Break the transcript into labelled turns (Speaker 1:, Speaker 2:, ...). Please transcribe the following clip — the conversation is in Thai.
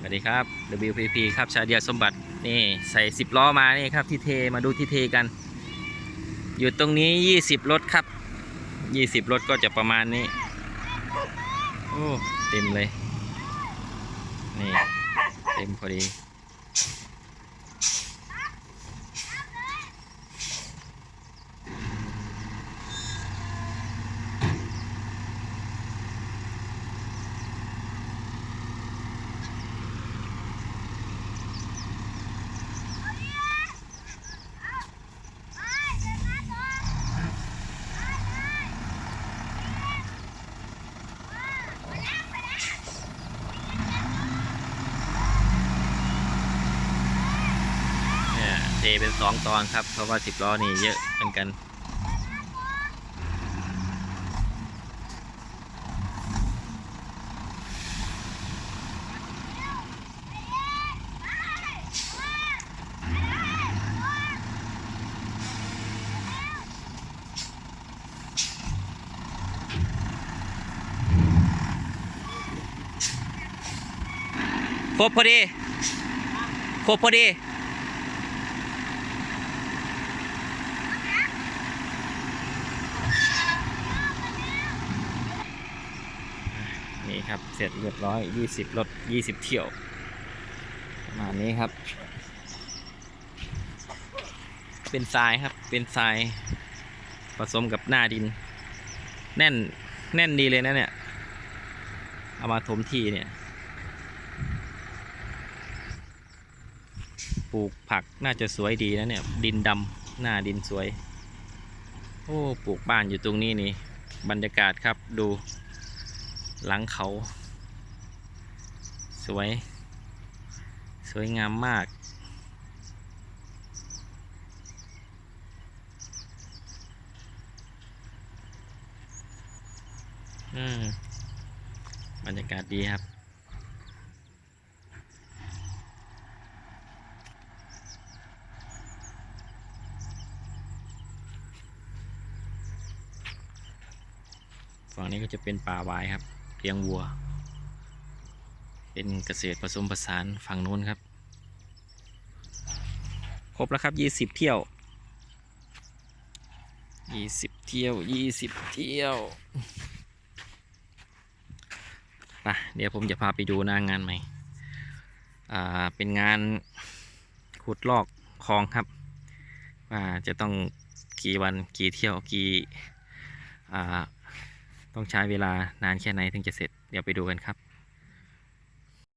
Speaker 1: สวัสดีครับ WPP ครับชาเดียสมบัตินี่ใส่สิบล้อมานี่ครับที่เทมาดูที่เทกัน อยู่ตรงนี้ 20 รถครับ 20 รถก็จะประมาณนี้โอ้เต็มเลย นี่ เต็มพอดี เทเป็นสองตอนครับ เพราะว่าสิบล้อนี่เยอะเหมือนกัน ครบพอดี ครบพอดี นี่ครับเสร็จเรียบร้อย 20รถ20 เที่ยวประมาณนี้ครับ เป็นทรายครับเป็นทรายผสมกับหน้าดิน แน่นแน่นดีเลยนะเนี่ยเอามาถมที่เนี่ยปลูกผักน่าจะสวยดีนะเนี่ย ดินดำหน้าดินสวย โอ้ปลูกบ้านอยู่ตรงนี้นี่ บรรยากาศครับดู หลังเขา สวย สวยงามมาก อืมบรรยากาศดีครับฝั่งนี้ก็จะเป็นป่าไวายครับ เลี้ยงวัว เป็นเกษตรผสมผสานฝั่งนู้นครับ ครบแล้วครับยี่สิบเที่ยวยี่สิบเที่ยวยี่สิบเที่ยวไปเดี๋ยวผมจะพาไปดูหน้างานใหม่ อ่า เป็นงานขุดลอกคลองครับ ว่าจะต้องกี่วันกี่เที่ยวกี่อ่า ต้องใช้เวลานานแค่ไหนถึงจะเสร็จ เดี๋ยวไปดูกันครับ